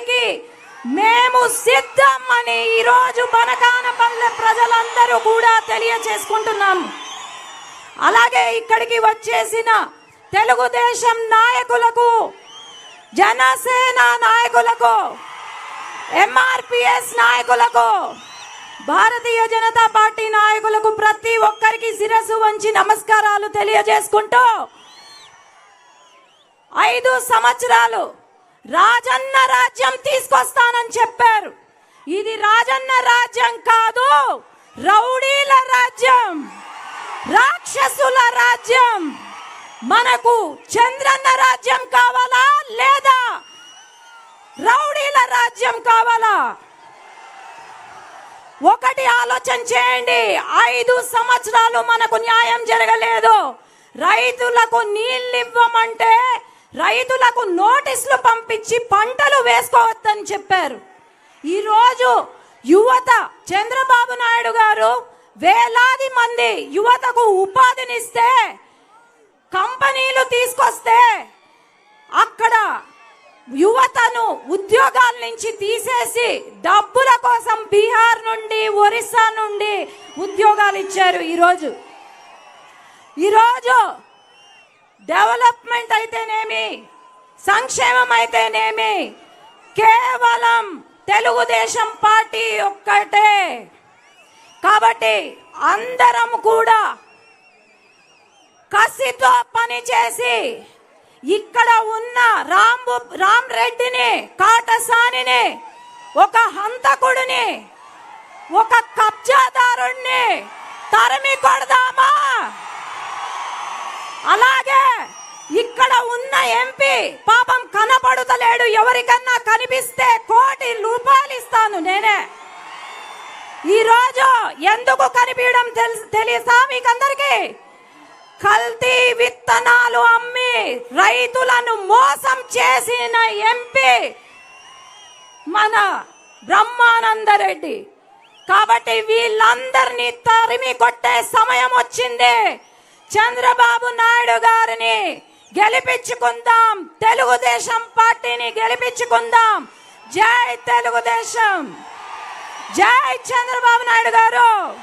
కి మేము సిద్ధం అని ఈరోజు బనకానపల్లె ప్రజలందరూ కూడా తెలియచేసుకుంటున్నాం. అలాగే ఇక్కడికి వచ్చేసిన తెలుగుదేశం నాయకులకు జనసేన నాయకులకు ఎంఆర్పిఎస్ నాయకులకు భారతీయ జనతా పార్టీ నాయకులకు ప్రతి ఒక్కరికి శిరస్సు వంచి నమస్కారాలు తెలియజేసుకుంటూ ఐదు సంవత్సరాలు రాజన్న రాజ్యం తీసుకొస్తానని చెప్పారు. ఇది రాజన్న రాజ్యం కాదు రౌడీల రాజ్యం రాక్షసుల రాజ్యం. మనకు చంద్రన్న రాజ్యం కావాలా లేదా రౌడీల రాజ్యం కావాలా? ఒకటి ఆలోచన చేయండి. ఐదు సంవత్సరాలు మనకు న్యాయం జరగలేదు. రైతులకు నీళ్ళు ఇవ్వమంటే రైతులకు నోటీసులు పంపించి పంటలు వేసుకోవద్దని చెప్పారు. ఈరోజు యువత చంద్రబాబు నాయుడు గారు వేలాది మంది యువతకు ఉపాధినిస్తే కంపెనీలు తీసుకొస్తే అక్కడ యువతను ఉద్యోగాల నుంచి తీసేసి డబ్బుల కోసం బీహార్ నుండి ఒరిస్సా నుండి ఉద్యోగాలు ఇచ్చారు ఈరోజు. ఈరోజు డెవలప్మెంట్ అయితేనేమి? సంక్షేమం అయితేనేమి? కేవలం తెలుగుదేశం పార్టీ ఒక్కటే. కాబట్టి అందరం కూడా కసితో పనిచేసి ఇక్కడ ఉన్న రాంబు రామ్ రెడ్డిని కాటసానిని ఒక హంతకుడిని ఒక కబ్జాదారుణ్ణి తరిమి కొడదామా? అలాగే ఇక్కడ ఉన్న ఎంపీ పాపం కనపడుతలేడు. ఎవరికన్నా కనిపిస్తే కోటి రూపాయలు ఇస్తాను నేనే. ఈ రోజు ఎందుకు కనిపించడం తెలుసా మీకందరికి? కల్తీ విత్తనాలు అమ్మి రైతులను మోసం చేసిన ఎంపీ మన బ్రహ్మానంద రెడ్డి. కాబట్టి వీళ్ళందరినీ తరిమి కొట్టే సమయం వచ్చింది. చంద్రబాబు నాయుడు గారిని గెలిపించుకుందాం. తెలుగుదేశం పార్టీని గెలిపించుకుందాం. జై తెలుగుదేశం. జై చంద్రబాబు నాయుడు గారు.